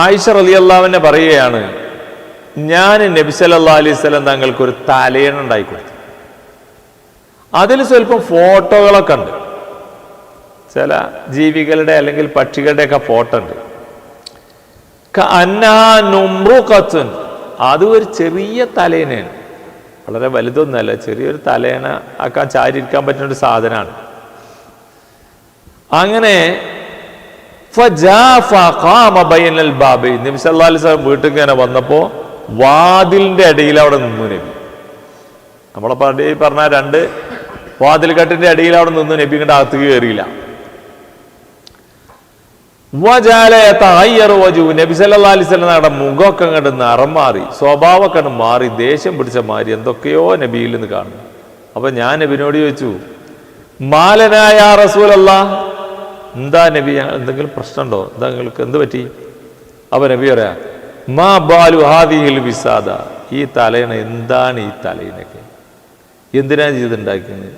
ആയിഷ റലി അള്ളാവിനെ പറയുകയാണ് ഞാൻ നബി സല്ലാ അലൈഹി സ്വലം തങ്ങൾക്ക് ഒരു തലയണ ഉണ്ടായി കൊടുത്തു. അതിൽ സ്വല്പം ഫോട്ടോകളൊക്കെ ഉണ്ട്. ചില ജീവികളുടെ അല്ലെങ്കിൽ പക്ഷികളുടെ ഒക്കെ ഫോട്ടോ ഉണ്ട്. കത്തുൻ അത് ഒരു ചെറിയ തലേനയാണ് വളരെ വലുതൊന്നുമല്ല ചെറിയൊരു തലേന ആക്കാൻ ചാരിയിരിക്കാൻ പറ്റുന്ന ഒരു സാധനമാണ്. അങ്ങനെ വീട്ടിൽ ഇങ്ങനെ വന്നപ്പോ വാതിലിന്റെ ഇടയിൽ അവിടെ നിന്നു നബി. നമ്മളെ പടി പറഞ്ഞ രണ്ട് വാതിൽ കെട്ടിന്റെ ഇടയിൽ അവിടെ നിന്നു നബി ഇങ്ങോട്ട് അകത്ത് കയറിയില്ല. നബി സല്ലാ അലിസ്ലങ്ങളുടെ മുഖമൊക്കെ അങ്ങോട്ട് നിറം മാറി സ്വഭാവമൊക്കെ മാറി ദേഷ്യം പിടിച്ച മാറി എന്തൊക്കെയോ നബിയിൽ നിന്ന് കാണുന്നു. അപ്പൊ ഞാൻ നബിനോട് ചോദിച്ചു മാലനായ റസൂലല്ല? എന്താ നബി? എന്തെങ്കിലും പ്രശ്നമുണ്ടോ? എന്താ നിങ്ങൾക്ക് എന്ത് പറ്റി? അപ്പൊ നബി പറയാ മാ ബാലു ഹാദിയിൽ വിസാദ. ഈ തലേണ എന്താണ് ഈ തലേനൊക്കെ എന്തിനാ ചെയ്തുണ്ടാക്കുന്നത്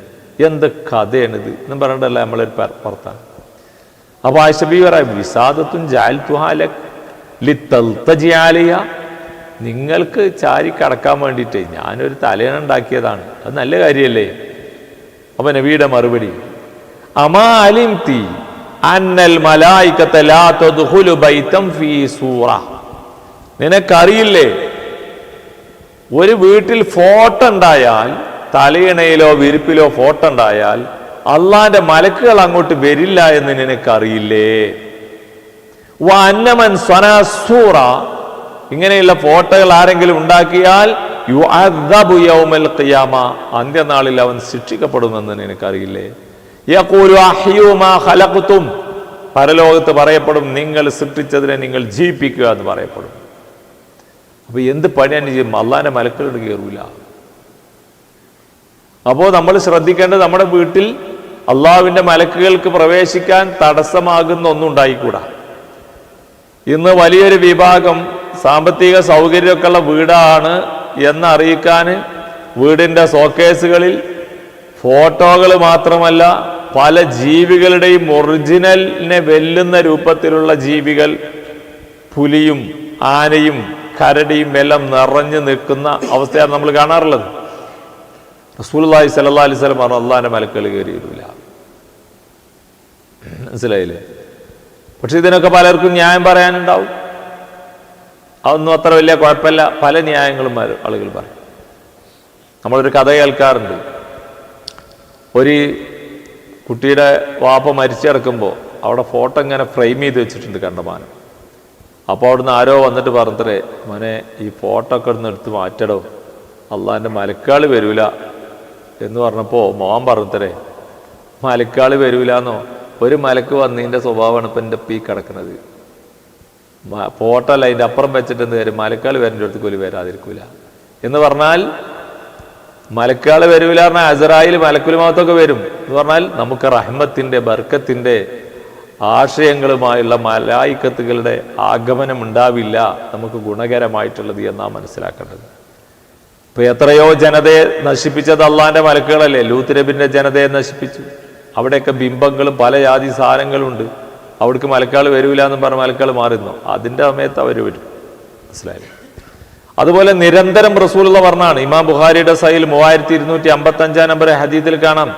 എന്ത് കഥയാണിത്? എന്നും പറഞ്ഞിട്ടല്ല നമ്മളൊരു പുറത്താണ് അപ്പൊ ആശബി പറയാം വിസാദത്തും ജാൽ നിങ്ങൾക്ക് ചാരി കടക്കാൻ വേണ്ടിയിട്ട് ഞാനൊരു തലേണ ഉണ്ടാക്കിയതാണ്. അത് നല്ല കാര്യമല്ലേ അപ്പൊ നബിയുടെ മറുപടി അമാലിം തീ അന്നൽ സൂറ. നിനക്കറിയില്ലേ? ഒരു വീട്ടിൽ ഫോട്ടോ ഉണ്ടായാൽ തലയിണയിലോ വിരിപ്പിലോ ഫോട്ടോ ഉണ്ടായാൽ അള്ളാന്റെ മലക്കുകൾ അങ്ങോട്ട് വരില്ല എന്ന് നിനക്കറിയില്ലേ? അന്നമൻ സ്വനസൂറ ഇങ്ങനെയുള്ള ഫോട്ടോകൾ ആരെങ്കിലും ഉണ്ടാക്കിയാൽ യു യൗമൽ ഖിയാമ അന്ത്യനാളിൽ അവൻ ശിക്ഷിക്കപ്പെടുമെന്ന് നിനക്കറിയില്ലേ? ഖലഖ്തും. പരലോകത്ത് പറയപ്പെടും നിങ്ങൾ സൃഷ്ടിച്ചതിനെ നിങ്ങൾ ജീവിപ്പിക്കുക എന്ന് പറയപ്പെടും. അപ്പൊ എന്ത് പണിയാണ് ചെയ്യും അള്ളാന്റെ മലക്കളുടെ കയറൂല അപ്പോൾ നമ്മൾ ശ്രദ്ധിക്കേണ്ടത് നമ്മുടെ വീട്ടിൽ അള്ളാവിന്റെ മലക്കുകൾക്ക് പ്രവേശിക്കാൻ തടസ്സമാകുന്ന ഒന്നും ഉണ്ടായിക്കൂടാ. ഇന്ന് വലിയൊരു വിഭാഗം സാമ്പത്തിക സൗകര്യമൊക്കെ ഉള്ള വീടാണ് എന്നറിയിക്കാൻ വീടിന്റെ സോക്കേസുകളിൽ ഫോട്ടോകൾ മാത്രമല്ല പല ജീവികളുടെയും ഒറിജിനലിനെ വെല്ലുന്ന രൂപത്തിലുള്ള ജീവികൾ പുലിയും ആനയും കരടിയും എല്ലാം നിറഞ്ഞു നിൽക്കുന്ന അവസ്ഥയാണ് നമ്മൾ കാണാറുള്ളത്. റസൂലി സല്ലാ അലൈഹി സ്വലം പറഞ്ഞു അള്ളാന്റെ മലക്കൾ കയറിയില്ല മനസ്സിലായില്ലേ? പക്ഷെ ഇതിനൊക്കെ പലർക്കും ന്യായം പറയാനുണ്ടാവും. അതൊന്നും അത്ര വലിയ കുഴപ്പമില്ല. പല ന്യായങ്ങളും ആളുകൾ പറയും. നമ്മളൊരു കഥ കേൾക്കാറുണ്ട്. ഒരു കുട്ടിയുടെ വാപ്പ മരിച്ചു കിടക്കുമ്പോൾ അവിടെ ഫോട്ടോ ഇങ്ങനെ ഫ്രെയിം ചെയ്ത് വെച്ചിട്ടുണ്ട് കണ്ടമാനം. അപ്പോൾ അവിടുന്ന് ആരോ വന്നിട്ട് പറഞ്ഞത്രേ മോനെ ഈ ഫോട്ടോ ഒക്കെ ഇടുന്ന് എടുത്ത് മാറ്റടോ. അള്ളാന്റെ മലക്കാൾ വരൂല. എന്ന് പറഞ്ഞപ്പോൾ മോൻ പറഞ്ഞത്രേ മലക്കാൾ വരൂലെന്നോ? ഒരു മലക്ക് വന്നതിന്റെ സ്വഭാവമാണ് ഇപ്പം എന്റെ പീ കിടക്കുന്നത് ഫോട്ടോ അല്ല അതിന്റെ അപ്പുറം വെച്ചിട്ട് എന്ത് വരും? മലക്കാൾ വരേണ്ട അടുത്ത് കൊലി വരാതിരിക്കൂല. എന്ന് പറഞ്ഞാൽ മലക്കാൾ വരൂല പറഞ്ഞാൽ അസറായിൽ മലക്കുലുമാത്തൊക്കെ വരും. എന്ന് പറഞ്ഞാൽ നമുക്ക് റഹ്മത്തിന്റെ ബർക്കത്തിന്റെ ആശയങ്ങളുമായുള്ള മലായിക്കത്തുകളുടെ ആഗമനം ഉണ്ടാവില്ല. നമുക്ക് ഗുണകരമായിട്ടുള്ളത് എന്നാ മനസ്സിലാക്കേണ്ടത്. ഇപ്പൊ എത്രയോ ജനതയെ നശിപ്പിച്ചത് അള്ളാന്റെ മലക്കുകളല്ലേ? ലൂത്ത് നബിന്റെ ജനതയെ നശിപ്പിച്ചു. അവിടെയൊക്കെ ബിംബങ്ങളും പല ജാതി സാധനങ്ങളുണ്ട്. അവിടേക്ക് മലക്കാൾ വരൂല എന്ന് പറഞ്ഞ മലക്കാൾ മാറുന്നു. അതിന്റെ സമയത്ത് അവർ വരും. മനസ്സിലായില്ലേ അതുപോലെ നിരന്തരം റസൂലുള്ള പറഞ്ഞാണ് ഇമാം ബുഖാരിയുടെ സൈൽ മൂവായിരത്തി ഇരുന്നൂറ്റി അമ്പത്തി അഞ്ചാം നമ്പർ ഹദീത്തിൽ കാണാം.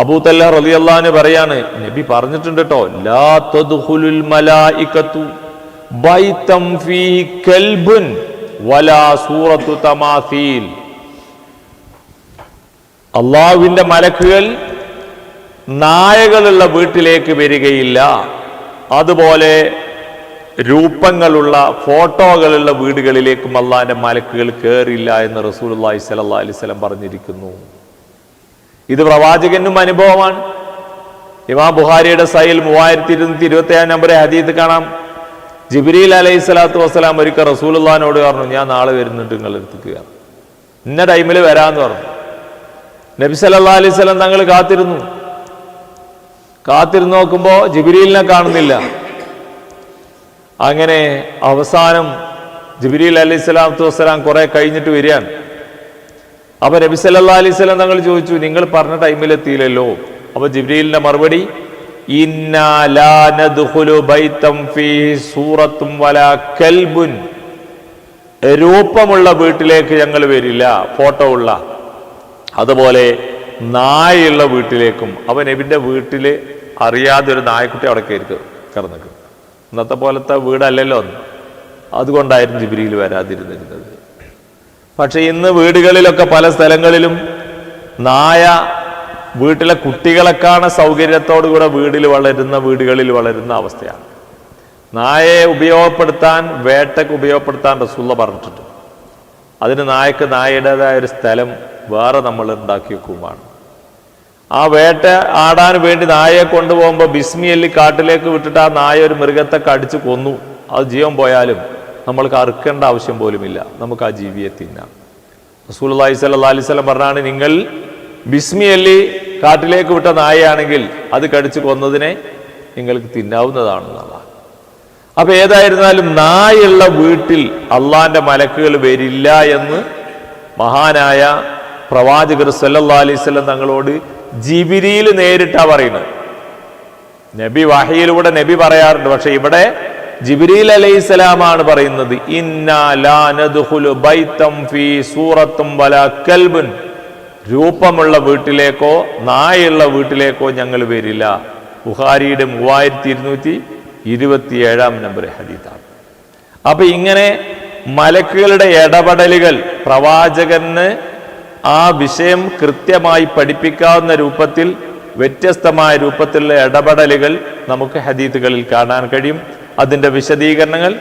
അബൂതല്ല റളിയല്ലാഹു പറയാണ് നബി പറഞ്ഞിട്ടുണ്ട് കേട്ടോ അള്ളാഹുവിന്റെ മലക്കുകൾ നായകളുള്ള വീട്ടിലേക്ക് വരികയില്ല. അതുപോലെ രൂപങ്ങളുള്ള ഫോട്ടോകളുള്ള വീടുകളിലേക്കും അള്ളാഹിന്റെ മലക്കുകൾ കയറില്ല എന്ന് റസൂലി സലഹ് അലിസ്ലം പറഞ്ഞിരിക്കുന്നു. ഇത് പ്രവാചകനും അനുഭവമാണ്. ഇമാം ബുഹാരിയുടെ സൈൽ മൂവായിരത്തി ഇരുന്നൂറ്റി ഇരുപത്തി ഏഴ് നമ്പറെ ഹദീത്ത് കാണാം. ജിബ്രീൽ അലൈഹി സ്വലാത്തു വസ്സലാം ഒരിക്കൽ റസൂലുള്ളഹാനോട് പറഞ്ഞു ഞാൻ നാളെ വരുന്നുണ്ട് നിങ്ങൾ എടുത്തുക ഇന്ന ടൈമിൽ വരാന്ന് പറഞ്ഞു. നബി സല്ലാ അലൈഹി സ്വലം തങ്ങൾ കാത്തിരുന്നു. കാത്തിരുന്ന് നോക്കുമ്പോൾ ജിബ്രീലിനെ കാണുന്നില്ല. അങ്ങനെ അവസാനം ജിബ്രീൽ അലൈഹി സ്വലാത്തു വസ്സലാം കുറെ കഴിഞ്ഞിട്ട് വരികയാണ്. അപ്പൊ നബി സല്ലാ അലൈഹി സ്വലം തങ്ങൾ ചോദിച്ചു നിങ്ങൾ പറഞ്ഞ ടൈമിൽ എത്തിയില്ലല്ലോ. അപ്പൊ ജിബ്രീലിന്റെ മറുപടി സൂറത്തും കൽബുൻ. രൂപമുള്ള വീട്ടിലേക്ക് ഞങ്ങൾ വരില്ല ഫോട്ടോ ഉള്ള. അതുപോലെ നായുള്ള വീട്ടിലേക്കും. അവൻ നബിന്റെ വീട്ടിൽ അറിയാതെ ഒരു നായക്കുട്ടി അവിടെ കയറി കിടന്നിക്കും ഇന്നത്തെ പോലത്തെ വീടല്ലല്ലോ അതുകൊണ്ടായിരുന്നു ജിബിരിയിൽ വരാതിരുന്നിരുന്നത്. പക്ഷേ ഇന്ന് വീടുകളിലൊക്കെ പല സ്ഥലങ്ങളിലും നായ വീട്ടിലെ കുട്ടികളെക്കാണ് സൗകര്യത്തോടുകൂടെ വീടിൽ വളരുന്ന വീടുകളിൽ വളരുന്ന അവസ്ഥയാണ്. നായയെ ഉപയോഗപ്പെടുത്താൻ വേട്ടയ്ക്ക് ഉപയോഗപ്പെടുത്താൻ റസൂള്ള പറഞ്ഞിട്ടുണ്ട്. അതിന് നായക്ക് നായയുടേതായ ഒരു സ്ഥലം വേറെ നമ്മൾ ഉണ്ടാക്കി വെക്കുമാണ് ആ വേട്ട ആടാൻ വേണ്ടി നായയെ കൊണ്ടുപോകുമ്പോൾ ബിസ്മിയല്ലി കാട്ടിലേക്ക് വിട്ടിട്ട് ആ നായ ഒരു മൃഗത്തെ കടിച്ചു കൊന്നു. അത് ജീവൻ പോയാലും നമ്മൾക്ക് അറുക്കേണ്ട ആവശ്യം പോലുമില്ല. നമുക്ക് ആ ജീവിയെ തിന്നാം. റസൂൽ അള്ളഹി സ്വല്ലാ അലൈഹി സ്വലം പറഞ്ഞാണ് നിങ്ങൾ ബിസ്മിയല്ലി കാട്ടിലേക്ക് വിട്ട നായയാണെങ്കിൽ അത് കടിച്ചു കൊന്നതിനെ നിങ്ങൾക്ക് തിന്നാവുന്നതാണെന്നുള്ളതാണ് അപ്പൊ ഏതായിരുന്നാലും നായുള്ള വീട്ടിൽ അള്ളാന്റെ മലക്കുകൾ വരില്ല എന്ന് മഹാനായ പ്രവാചകർ സല്ലല്ലാ അലൈഹി സ്വലം തങ്ങളോട് ജിബിരിയിൽ നേരിട്ടാ പറയുന്നത്. നബി വഹയിലൂടെ നബി പറയാറുണ്ട് പക്ഷെ ഇവിടെ ജിബിരിൽ പറയുന്നത് ഫീ സൂറത്തും വലാ കൽബുൻ. രൂപമുള്ള വീട്ടിലേക്കോ നായുള്ള വീട്ടിലേക്കോ ഞങ്ങൾ വരില്ല. ബുഹാരിയുടെ മൂവായിരത്തി ഇരുന്നൂറ്റി ഇരുപത്തിയേഴാം നമ്പർ ഹദീത്താണ് അപ്പൊ ഇങ്ങനെ മലക്കുകളുടെ ഇടപെടലുകൾ പ്രവാചകന് ആ വിഷയം കൃത്യമായി പഠിപ്പിക്കാവുന്ന രൂപത്തിൽ വ്യത്യസ്തമായ രൂപത്തിലുള്ള ഇടപെടലുകൾ നമുക്ക് ഹദീത്തുകളിൽ കാണാൻ കഴിയും. അതിന്റെ വിശദീകരണങ്ങൾ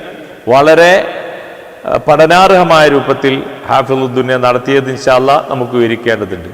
വളരെ പഠനാർഹമായ രൂപത്തിൽ ഹാഫിദുദ്ദുനെ നടത്തിയത് ഇൻഷാല്ല നമുക്ക് വിവരിക്കേണ്ടതുണ്ട്.